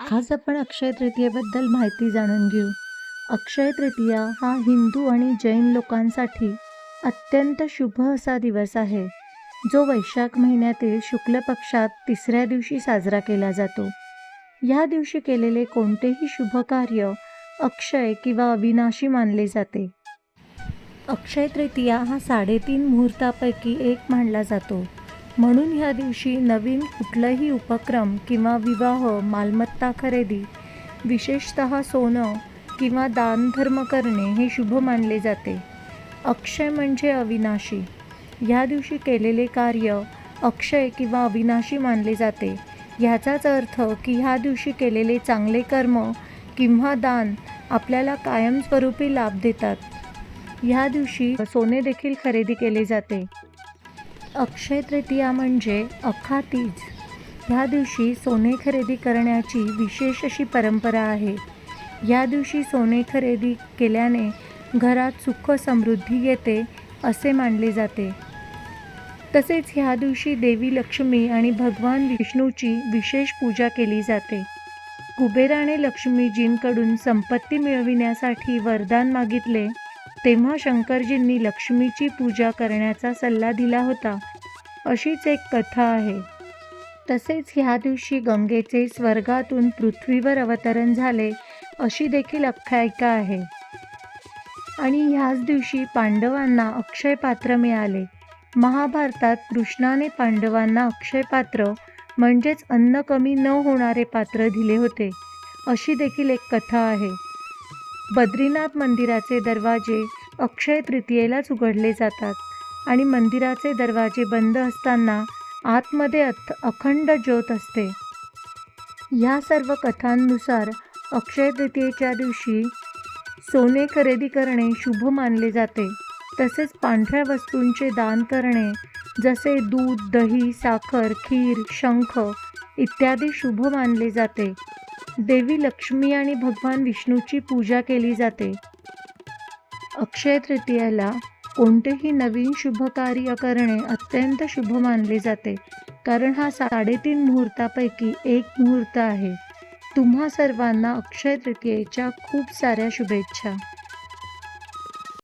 आज आपण अक्षय तृतीयेबद्दल माहिती जाणून घेऊ. अक्षय तृतीया हा हिंदू आणि जैन लोकांसाठी अत्यंत शुभ असा दिवस आहे. जो वैशाख महिन्यातील शुक्ल पक्षात तिसऱ्या दिवशी साजरा केला जातो. या दिवशी केलेले कोणतेही शुभ कार्य अक्षय किंवा अविनाशी मानले जाते. अक्षय तृतीया हा साडेतीन मुहूर्तापैकी एक मानला जातो. म्हणून ह्या दिवशी नवीन कुठलाही उपक्रम किंवा विवाह मालमत्ता खरेदी विशेषत सोनं किंवा दानधर्म करणे हे शुभ मानले जाते. अक्षय म्हणजे अविनाशी. ह्या दिवशी केलेले कार्य अक्षय किंवा अविनाशी मानले जाते. ह्याचाच अर्थ की ह्या दिवशी केलेले चांगले कर्म किंवा दान आपल्याला कायमस्वरूपी लाभ देतात. ह्या दिवशी सोने देखील खरेदी केले जाते. अक्षय तृतीया म्हणजे अखातीज ह्या दिवशी सोने खरेदी करण्याची विशेष अशी परंपरा आहे. या दिवशी सोने खरेदी केल्याने घरात सुख समृद्धी येते असे मानले जाते. तसेच ह्या दिवशी देवी लक्ष्मी आणि भगवान विष्णूची विशेष पूजा केली जाते. कुबेराने लक्ष्मीजींकडून संपत्ती मिळविण्यासाठी वरदान मागितले तेव्हा शंकरजींनी लक्ष्मीची पूजा करण्याचा सल्ला दिला होता. अशीच एक कथा आहे. तसेच ह्या दिवशी गंगेचे स्वर्गातून पृथ्वीवर अवतरण झाले अशी देखील आख्यायिका आहे. आणि ह्याच दिवशी पांडवांना अक्षय पात्र मिळाले. महाभारतात कृष्णाने पांडवांना अक्षय पात्र म्हणजेच अन्न कमी न होणारे पात्र दिले होते अशी देखील एक कथा आहे. बद्रीनाथ मंदिराचे दरवाजे अक्षय तृतीयेलाच उघडले जातात आणि मंदिराचे दरवाजे बंद असताना आतमध्ये अथ अखंड ज्योत असते. या सर्व कथांनुसार अक्षय तृतीयेच्या दिवशी सोने खरेदी करणे शुभ मानले जाते. तसेच पांढऱ्या वस्तूंचे दान करणे जसे दूध दही साखर खीर शंख इत्यादी शुभ मानले जाते. देवी लक्ष्मी आणि भगवान विष्णूची पूजा केली जाते. अक्षय तृतीयाला कोणतेही नवीन शुभ कार्य करणे अत्यंत शुभ मानले जाते कारण हा साडेतीन मुहूर्तापैकी एक मुहूर्त आहे. तुम्हा सर्वांना अक्षय तृतीयेच्या खूप साऱ्या शुभेच्छा.